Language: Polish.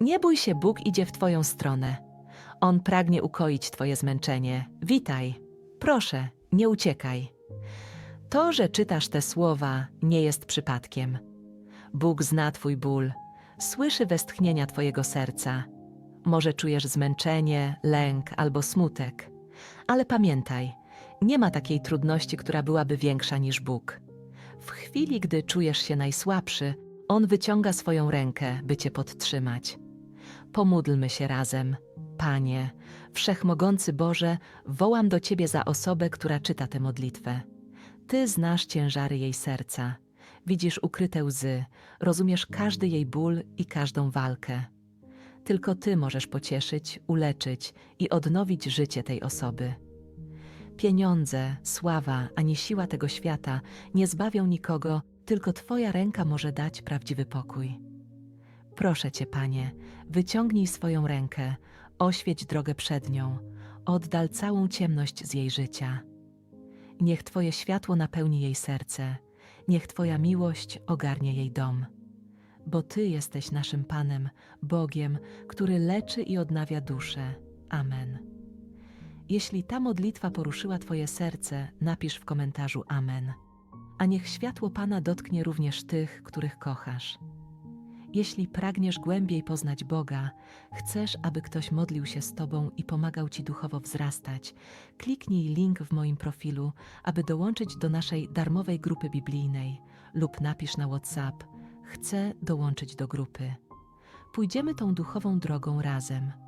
Nie bój się, Bóg idzie w Twoją stronę. On pragnie ukoić Twoje zmęczenie. Witaj. Proszę, nie uciekaj. To, że czytasz te słowa, nie jest przypadkiem. Bóg zna Twój ból, słyszy westchnienia Twojego serca. Może czujesz zmęczenie, lęk albo smutek. Ale pamiętaj, nie ma takiej trudności, która byłaby większa niż Bóg. W chwili, gdy czujesz się najsłabszy, On wyciąga swoją rękę, by Cię podtrzymać. Pomódlmy się razem. Panie, Wszechmogący Boże, wołam do Ciebie za osobę, która czyta tę modlitwę. Ty znasz ciężary jej serca, widzisz ukryte łzy, rozumiesz każdy jej ból i każdą walkę. Tylko Ty możesz pocieszyć, uleczyć i odnowić życie tej osoby. Pieniądze, sława ani siła tego świata nie zbawią nikogo, tylko Twoja ręka może dać prawdziwy pokój. Proszę Cię, Panie, wyciągnij swoją rękę, oświeć drogę przed nią, oddal całą ciemność z jej życia. Niech Twoje światło napełni jej serce, niech Twoja miłość ogarnie jej dom. Bo Ty jesteś naszym Panem, Bogiem, który leczy i odnawia duszę. Amen. Jeśli ta modlitwa poruszyła Twoje serce, napisz w komentarzu Amen. A niech światło Pana dotknie również tych, których kochasz. Jeśli pragniesz głębiej poznać Boga, chcesz, aby ktoś modlił się z Tobą i pomagał Ci duchowo wzrastać, kliknij link w moim profilu, aby dołączyć do naszej darmowej grupy biblijnej lub napisz na WhatsApp: Chcę dołączyć do grupy. Pójdziemy tą duchową drogą razem.